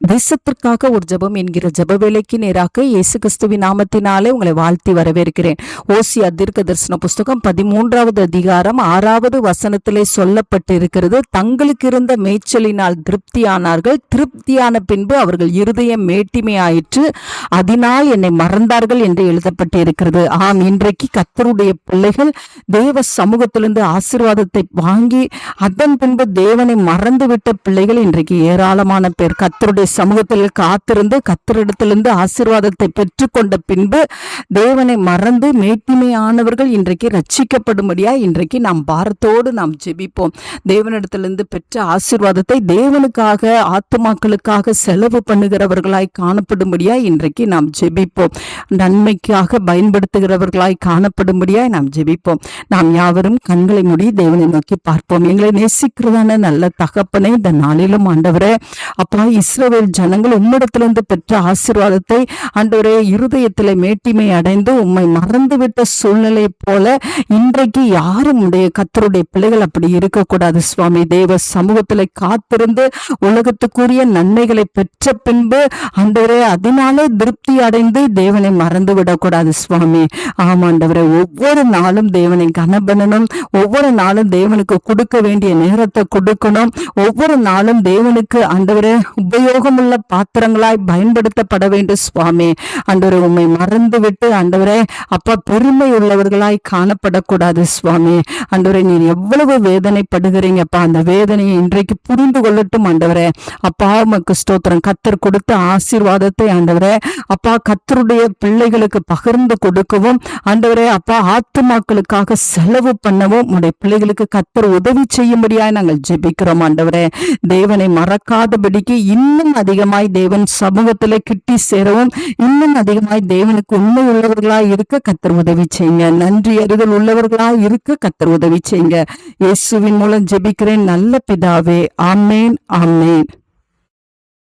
தேசத்திற்காக ஒரு ஜெபம் என்கிற ஜப வேலைக்கு நேராக இயேசு கிறிஸ்துவின் நாமத்தினாலே உங்களை வாழ்த்தி வரவேற்கிறேன். ஓசியா தீர்க்க தரிசன புஸ்தகம் பதிமூன்றாவது அதிகாரம் ஆறாவது வசனத்திலே சொல்லப்பட்டிருக்கிறது. தங்களுக்கு இருந்த மேய்ச்சலினால் திருப்தியானார்கள். திருப்தியான பின்பு அவர்கள் இருதயம் மேட்டிமையாயிற்று. அதனால் என்னை மறந்தார்கள் என்று எழுதப்பட்டிருக்கிறது. ஆம் இன்றைக்கு கத்தருடைய பிள்ளைகள் தேவ சமூகத்திலிருந்து ஆசீர்வாதத்தை வாங்கி அதன் பின்பு தேவனை மறந்துவிட்ட பிள்ளைகள் இன்றைக்கு ஏராளமான பேர். கத்தருடைய சமூகத்தில் காத்திருந்து கத்தரிடத்திலிருந்து ஆசீர்வாதத்தை பெற்றுக்கொண்ட பின்பு தேவனை மறந்து மேட்டிமையானவர்கள் இன்றைக்கு ரட்சிக்கப்படும்படியா இன்றைக்கு நாம் பாரத்தோடு நாம் ஜெபிப்போம். தேவனிடத்திலிருந்து பெற்ற ஆசீர்வாதத்தை தேவனுக்காக ஆத்துமாக்களுக்காக செலவு பண்ணுகிறவர்களாய் காணப்படும்படியா இன்றைக்கு நாம் ஜெபிப்போம். நன்மைக்காக பயன்படுத்துகிறவர்களாய் காணப்படும்படியாய் நாம் ஜெபிப்போம். நாம் யாவரும் கண்களை மூடி தேவனை நோக்கி பார்ப்போம். எங்களை நேசிக்கிறதான நல்ல தகப்பனை இந்த நாளிலும் ஆண்டவரே அப்பா இஸ்ரேல் ஜனங்கள் உம்மிடத்திலிருந்து பெற்ற ஆசீர்வாதத்தை ஆண்டவரே இருதயத்தில் மேட்டிமை அடைந்து உம்மை மறந்துவிட்ட சூழ்நிலை போல இன்றைக்கு யாரும் உடைய கத்தருடைய பிள்ளைகள் அப்படி இருக்கக்கூடாது சுவாமி. தேவ சமூகத்தில் காத்திருந்து உலகத்துக்குரிய நன்மைகளை பெற்ற பின்பு ஆண்டவரே அதனாலே திருப்தி அடைந்து தேவனை மறந்து விடக்கூடாது சுவாமி ஆமாண்டவரே ஒவ்வொரு நாளும் தேவனை கனபனனும் ஒவ்வொரு நாளும் தேவனுக்கு கொடுக்க வேண்டிய நேரத்தை கொடுக்கணும். ஒவ்வொரு நாளும் தேவனுக்கு ஆண்டவரே உபயோகமுள்ள பாத்திரங்களாய் பயன்படுத்தப்பட வேண்டும் சுவாமி. ஆண்டவரே உண்மை மறந்து விட்டு ஆண்டவரே அப்பா பெருமை உள்ளவர்களாய் காணப்படக்கூடாது சுவாமி. ஆண்டவரே நீர் எவ்வளவு வேதனைப்படுகிறீங்கப்பா அந்த வேதனையை இன்றைக்கு புரிந்து கொள்ளட்டும் ஆண்டவரே. அப்பா உமக்கு ஸ்தோத்திரம். கத்தர் கொடுத்த ஆசீர்வாதத்தை ஆண்டவரே அப்பா கத்தருடைய பிள்ளைகளுக்கு பகிர்ந்து கொடுக்கவும் ஆண்டவரே அப்பா ஆத்துமாக்களுக்காக செலவு பண்ணவும் உடைய பிள்ளைகளுக்கு கத்தர் உதவி செய்யும்படியாய் நாங்கள் ஜெபிக்கிறோம் ஆண்டவரே. தேவனை மறக்காதபடிக்கு இன்னும் அதிகமாய் தேவன் சமூகத்துல கிட்டி சேரவும் இன்னும் அதிகமாய் தேவனுக்கு உண்மை உள்ளவர்களாய் இருக்க கத்தர் உதவி செய்யுங்க. நன்றி அறிதல் உள்ளவர்களாய் இருக்க கத்தர் உதவி செய்யுங்க. இயேசுவின் மூலம் ஜெபிக்கிறேன். நல்ல பிதாவே. ஆமேன் ஆமேன்.